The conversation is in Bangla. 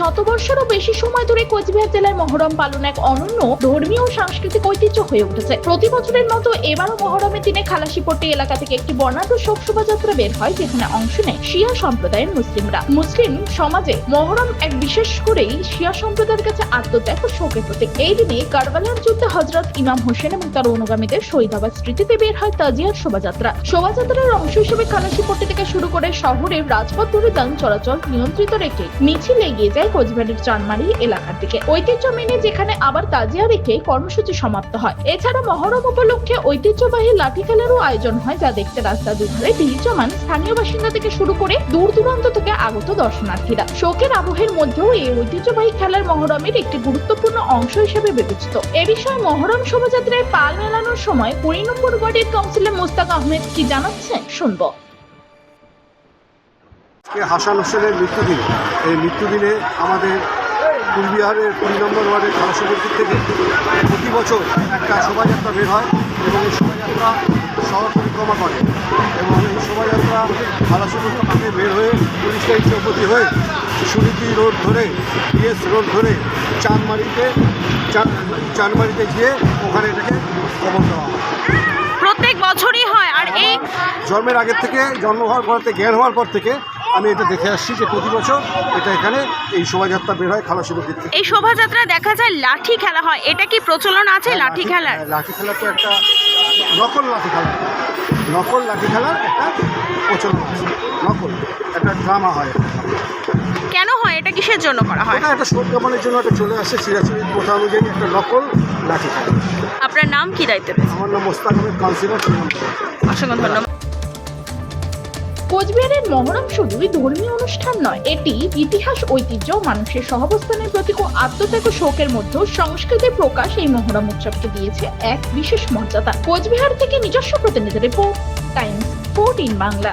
শতবর্ষেরও বেশি সময় ধরে কোচবিহার জেলায় মহরম পালন এক অনন্য ধর্মীয় সাংস্কৃতিক ঐতিহ্য হয়ে উঠেছে। প্রতি বছরের মতো এবারও মহরমের দিনে খালাসিপট্টি এলাকা থেকে একটি বর্ণাঢ্য শোক শোভাযাত্রা বের হয়, যেখানে অংশ নেয় শিয়া সম্প্রদায়ের মুসলিমরা। মুসলিম সমাজে মহরম এক বিশেষ করেই শিয়া সম্প্রদায়ের কাছে আত্মত্যাগ ও শোকের প্রতীক। এই দিনে কারবালার যুদ্ধে হজরত ইমাম হোসেন এবং তার অনুগামীদের শহীদ হওয়ার স্মৃতিতে বের হয় তাজিয়ার শোভাযাত্রা। শোভাযাত্রার অংশ হিসেবে খালাসিপট্টি থেকে শুরু করে শহরের রাজপথ ধরে যান চলাচল নিয়ন্ত্রিত রেখে। মিছিল এগিয়ে যায় কোচবিহারের চানমারি এলাকার দিকে। ঐতিহ্য মেনে যেখানে আবার তাজিয়া রেখে কর্মসূচি সমাপ্ত হয়। এছাড়া মহরম উপলক্ষে ঐতিহ্যবাহী লাঠি খেলারও আয়োজন হয়, যা দেখতে রাস্তা দুধারে ভিড় জমান স্থানীয় বাসিন্দা থেকে শুরু করে দূর দূরান্ত থেকে আগত দর্শনার্থীরা। শোকের আবহের মধ্যেও এই ঐতিহ্যবাহী খেলার মহরমের একটি গুরুত্বপূর্ণ অংশ হিসেবে বিবেচিত। এ বিষয়ে মহরম শোভাযাত্রায় পাল মেলানোর সময় কুড়ি নম্বর ওয়ার্ডের কাউন্সিলর মুস্তাক আহমেদ কি জানাচ্ছেন? শুনব। আজকে হাসান হোসেনের মৃত্যুদিন। এই মৃত্যুদিনে আমাদের কুলবিহারের কুড়ি নম্বর ওয়ার্ডের দিক থেকে প্রতি বছর একটা শোভাযাত্রা বের হয় এবং এই শোভাযাত্রা শহর পরিক্রমা করে। এবং এই শোভাযাত্রা খালাসপুর থেকে বের হয়ে পুলিশ লাইন চৌপতি হয়ে সুনীতি রোড ধরে ডিএস রোড ধরে চানমারিতে চান- চানমারিতে গিয়ে ওখানে এটাকে কবর দেওয়া হয়। প্রত্যেক বছরই হয়। আর এই জন্মের আগের থেকে জন্ম হওয়ার পর থেকে জ্ঞান হওয়ার পর থেকে আমি এটা দেখে আসছি যে প্রতি বছর এটা এখানে এই শোভাযাত্রা বের হয় খালাসির দিক থেকে। এই শোভাযাত্রা দেখা যায় লাঠি খেলা হয়। এটা কি প্রচলন আছে লাঠি খেলার? হ্যাঁ, লাঠি খেলা তো একটা নকল লাঠি খেলা। নকল লাঠি খেলার একটা প্রচলন আছে। নকল একটা ড্রামা হয়। কেন হয়? এটা কিসের জন্য করা হয়? এটা একটা কামানোর জন্য একটা চলে আসে চিরাচিরি প্রথা অনুযায়ী একটা নকল লাঠি খেলা। আপনার নাম কি দায়িত্বে? আমার নাম মোস্তাক আহমেদ কাউন্সিলর অসংখ্য ধন্যবাদ। কোচবিহারের মহরম শুধুই ধর্মীয় অনুষ্ঠান নয়, এটি ইতিহাস, ঐতিহ্য মানুষের সহাবস্থানের প্রতীক ও আত্মত্যাগ শোকের মধ্যেও সংস্কৃতির প্রকাশ এই মহরম উৎসবকে দিয়েছে এক বিশেষ মর্যাদা। কোচবিহার থেকে নিজস্ব প্রতিনিধি রিপোর্ট, টাইমস, ফোরটিন বাংলা।